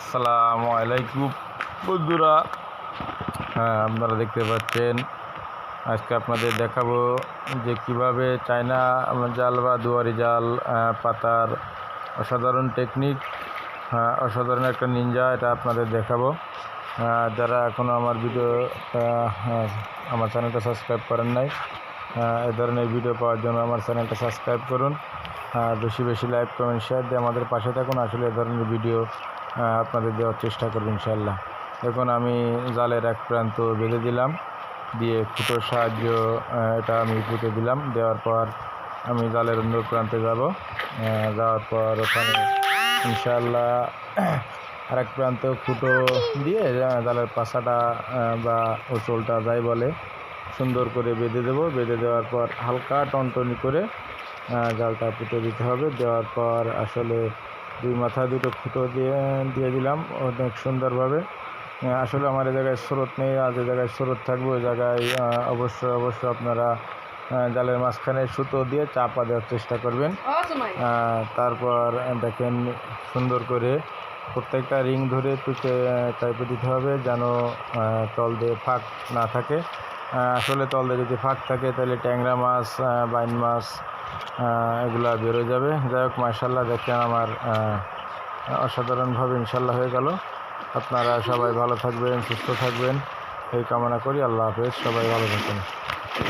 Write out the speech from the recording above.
আসসালামু আলাইকুম। বন্ধুরা হ্যাঁ আপনারা দেখতে পাচ্ছেন আজকে আপনাদের দেখাবো যে কীভাবে চায়না জাল বা দুয়ারি জাল পাতার অসাধারণ টেকনিক হ্যাঁ অসাধারণ একটা নিনজা এটা আপনাদের দেখাবো। যারা এখনও আমার ভিডিও হ্যাঁ, আমার চ্যানেলটা সাবস্ক্রাইব করেন নাই এ ধরনের ভিডিও পাওয়ার জন্য আমার চ্যানেলটা সাবস্ক্রাইব করুন। বেশি বেশি লাইক কমেন্ট শেয়ার দিয়ে আমাদের পাশে থাকুন। আসলে এ ধরনের ভিডিও আপনাদের দেওয়ার চেষ্টা করব ইনশাল্লাহ এখন আমি জালের এক প্রান্ত বেঁধে দিলাম, দিয়ে খুঁটোর সাহায্য এটা আমি পুঁতে দিলাম। দেওয়ার পর আমি জালের অন্য প্রান্তে যাব। যাওয়ার পর ওখানে ইনশাল্লাহ আরেক প্রান্তে খুঁটো দিয়ে জালের পাশাটা বা ওচলটা যাই বলে, সুন্দর করে বেঁধে দেবো। বেঁধে দেওয়ার পর হালকা টনটনি করে জালটা পুঁতে দিতে হবে। দেওয়ার পর আসলে দুই মাথা দুটো খুঁটো দিয়ে দিয়ে দিলাম। অনেক সুন্দরভাবে। আসলে আমার এই জায়গায় স্রোত নেই। আর যে জায়গায় স্রোত থাকবে ওই জায়গায় অবশ্যই অবশ্যই আপনারা জালের মাঝখানে সুতো দিয়ে চাপা দেওয়ার চেষ্টা করবেন। তারপর দেখেন সুন্দর করে প্রত্যেকটা রিং ধরে টুকে টাইপে দিতে হবে যেন তল দিয়ে ফাঁক না থাকে। আসলে তল দিয়ে যদি ফাঁক থাকে, তাহলে ট্যাংরা মাছ বাইন মাছ এগুলো বেরোয় যাবে। যাই হোক মার্শাল্লাহ দেখেন আমার অসাধারণভাবে ইনশাল্লাহ হয়ে গেল। আপনারা সবাই ভালো থাকবেন, সুস্থ থাকবেন। এই কামনা করি, আল্লাহ হাফেজ, সবাই ভালো থাকবেন।